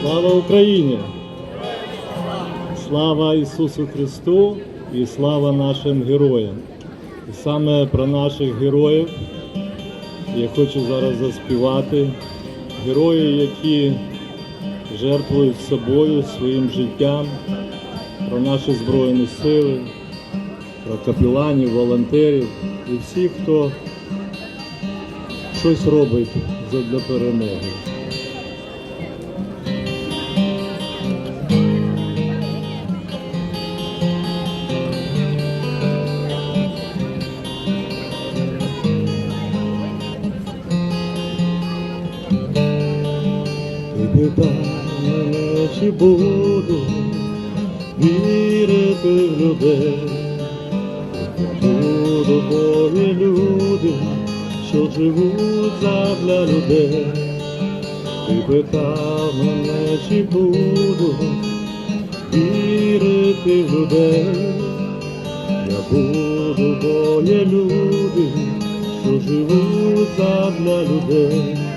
Слава Україні! Слава Ісусу Христу і слава нашим героям. І саме про наших героїв я хочу зараз заспівати. Герої, які жертвують собою, своїм життям, про наші Збройні сили, про капеланів, волонтерів і всіх, хто щось робить для перемоги. Мене, буду вірити в людей, буду Божі люди, що живуть задля людей. Ти питав мене, чи буду вірити в людей, я буду Божі люди, що живуть задля людей.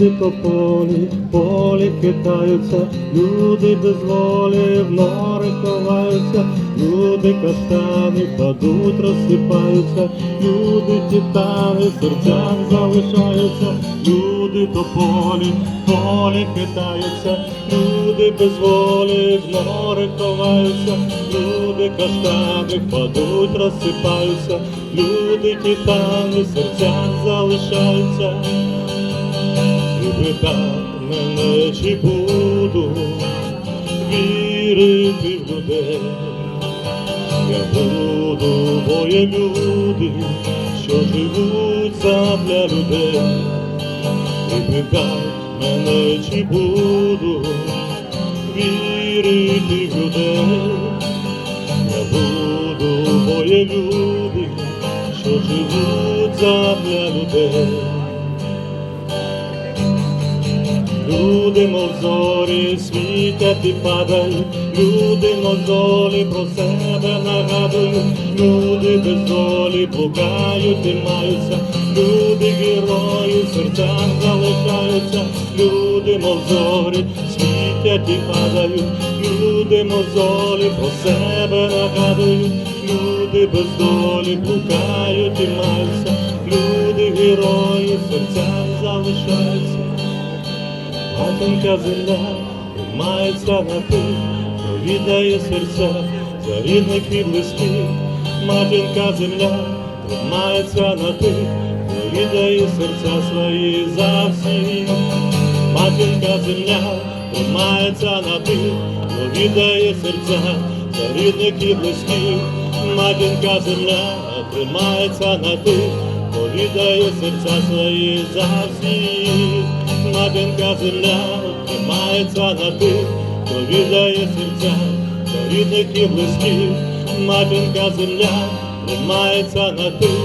Люди по полі, полі хитаються, люди без волі в нори ховаються, люди каштани падуть, розсипаються, люди титани серцям залишаються, люди по полі, полі хитаються, люди без волі в нори ховаються, люди каштани падуть, розсипаються, люди титани серцям залишаються. Питав мене, чи буду вірити в людей. Я буду, бо люди, що живуть задля людей. Ти питав мене, чи буду вірити в людей. Я буду, бо є люди, що живуть задля людей. Люди зорі світять і падають, люди мов зорі про себе нагадують, люди без долі блукають і маються, люди герої серцям залишаються, люди мов зорі світять і падають, люди мов зорі про себе нагадують, люди без долі блукають і маються, люди герої серцям залишаються. Матінка земля тримається на тих, хто віддає серця за рідних і близьких. Матінка земля тримається на тих, хто віддає серця свої за всіх. Матінка земля тримається на тих, хто віддає серця за рідних і близьких. Матінка земля тримається на тих, хто віддає серця свої за всіх. Матінка земля тримається на тих, хто віддає серця до рідних і близьких. Матінка земля тримається на тих,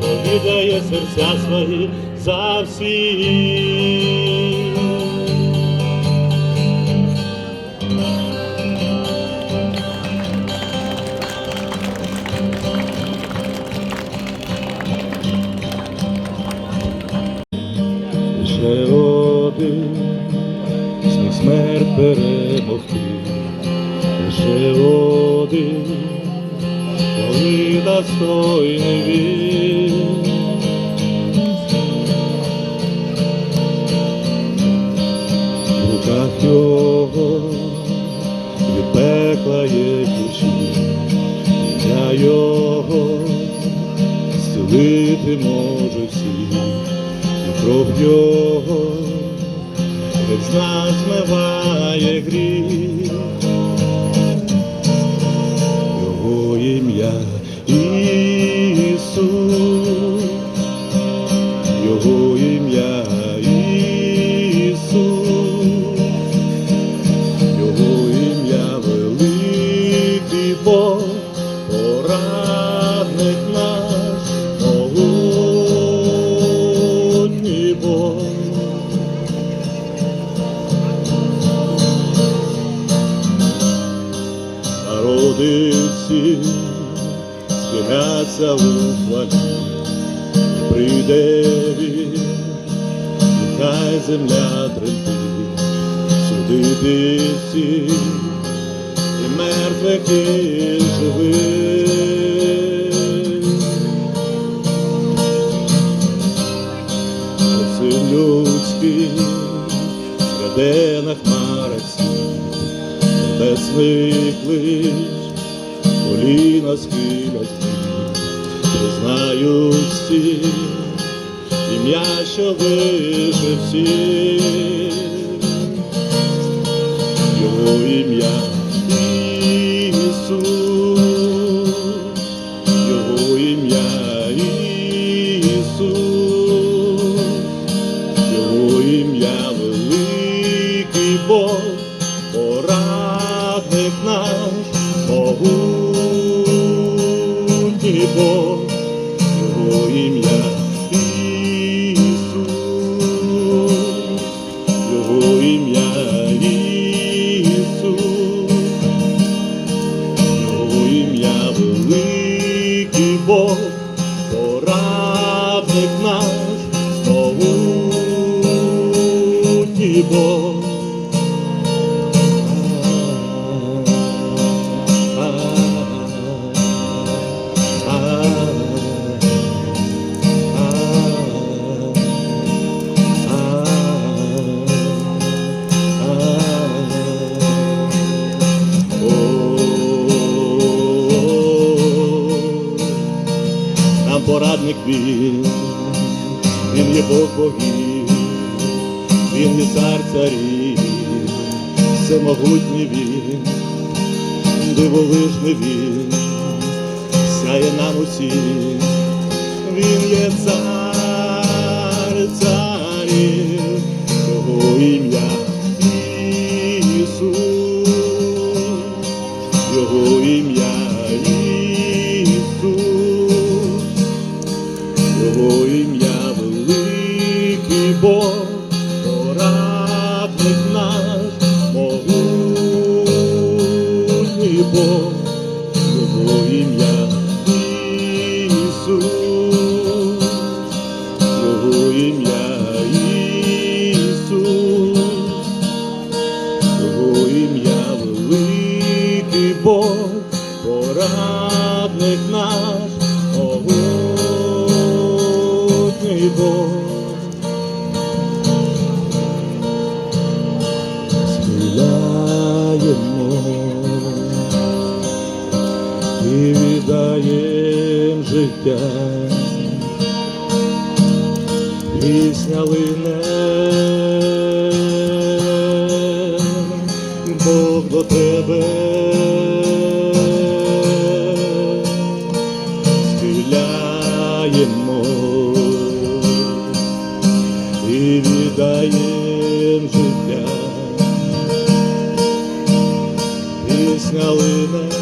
хто віддає серця свої за всіх. Коли достойний він. В руках його від пекла є ключі, я його зцілити може всіх і кров його з нас змиває гріх. Його ім'я Ісус, Його ім'я Ісус, Його ім'я великий Бог, порадник наш, могутній Бог. Народи у хвалі, прийде він, нехай земля тремтить, судити всіх, і мертвих, і живих. Всі, ім'я, що вище всі, його ім'я Ісус, його ім'я Ісус. Його ім'я порадник він, він є Бог богів, він є цар царів, всемогутній він, дивовижний він, сяє нам усім, він є цар ім'я великий Бог, порадник наш, могутній Бог. Схиляємо і віддаєм життя, пісня лине, Бог до тебе. Схиляємо і віддаєм життя, пісня лине,